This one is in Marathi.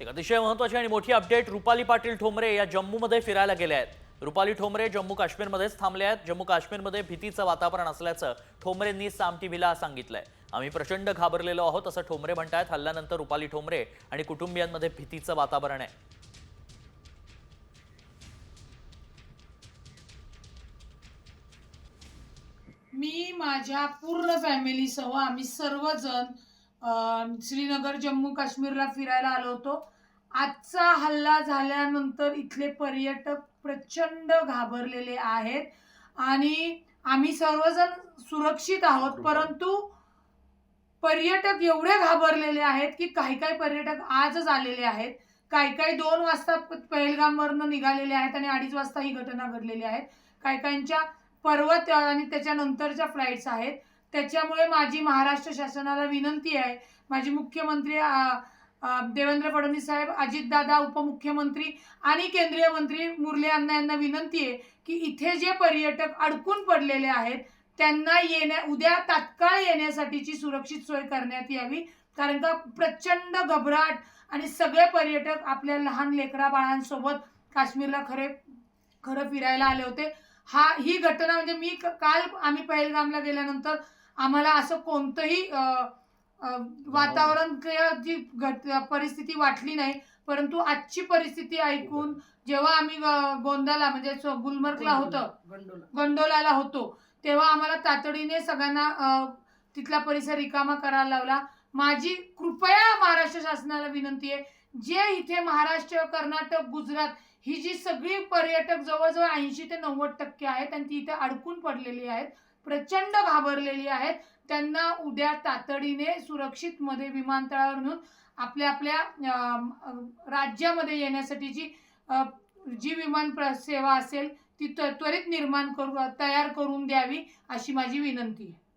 एक अतिशय महत्वाची आणि मोठी अपडेट रुपाली पाटील ठोंबरे या जम्मूमध्ये फिरायला गेल्या आहेत. रुपाली ठोंबरे जम्मू काश्मीरमध्येच थांबले आहेत. जम्मू काश्मीरमध्ये भीतीचं वातावरण असल्याचं ठोंबरेंनी साम टीव्हीला सांगितलंय. आम्ही प्रचंड घाबरलेलो आहोत असं ठोंबरे म्हणतायत. हल्ल्यानंतर रुपाली ठोंबरे आणि कुटुंबियांमध्ये भीतीचं वातावरण आहे. मी माझ्या पूर्ण फॅमिलीसह आम्ही सर्वजण श्रीनगर जम्मू काश्मीरला फिरायला आलो होतो. आजचा हल्ला झाल्यानंतर इथले पर्यटक प्रचंड घाबरलेले आहेत. आणि आम्ही सर्वजण सुरक्षित आहोत परंतु पर्यटक एवढे घाबरलेले आहेत की काही काही पर्यटक आजच आलेले आहेत. काही काही दोन वाजता पहलगामवरनं निघालेले आहेत आणि अडीच वाजता ही घटना घडलेली आहे काही काहींच्या पर्वत आणि त्याच्यानंतरच्या फ्लाईट्स आहेत. त्याच्यामुळे माझी महाराष्ट्र शासनाला विनंती आहे. माझी मुख्यमंत्री देवेंद्र फडणवीस साहेब अजितदादा उपमुख्यमंत्री आणि केंद्रीय मंत्री मुरली अण्णा यांना विनंती आहे की इथे जे पर्यटक अडकून पडलेले आहेत त्यांना येण्या उद्या तात्काळ येण्यासाठीची सुरक्षित सोय करण्यात यावी. कारण का प्रचंड घबराट आणि सगळे पर्यटक आपल्या लहान लेकरा बाळांसोबत काश्मीरला खरे खरं फिरायला आले होते. हा ही घटना म्हणजे मी काल आम्ही पहलगामला गेल्यानंतर आम्हाला असं कोणतंही वातावरण जी घट परिस्थिती वाटली नाही परंतु आजची परिस्थिती ऐकून जेव्हा आम्ही गोंदाला म्हणजे गुलमर्गला होतं गोंडोलाला होतो तेव्हा आम्हाला तातडीने सगळ्यांना तिथला परिसर रिकामा करायला लावला. माझी कृपया महाराष्ट्र शासनाला विनंती आहे जे इथे महाराष्ट्र कर्नाटक गुजरात ही जी सगळी पर्यटक जवळजवळ ऐंशी ते नव्वद टक्के आहेत आणि ती इथे अडकून पडलेली आहेत प्रचंड घाबरलेली आहेत. त्यांना उद्या तातडीने सुरक्षित मध्ये विमानतळावर नेऊन आपल्या आपल्या राज्यामध्ये येण्यासाठीची जी जी विमान प्र- सेवा असेल ती त्वरित निर्माण करू तयार करून द्यावी अशी माझी विनंती आहे.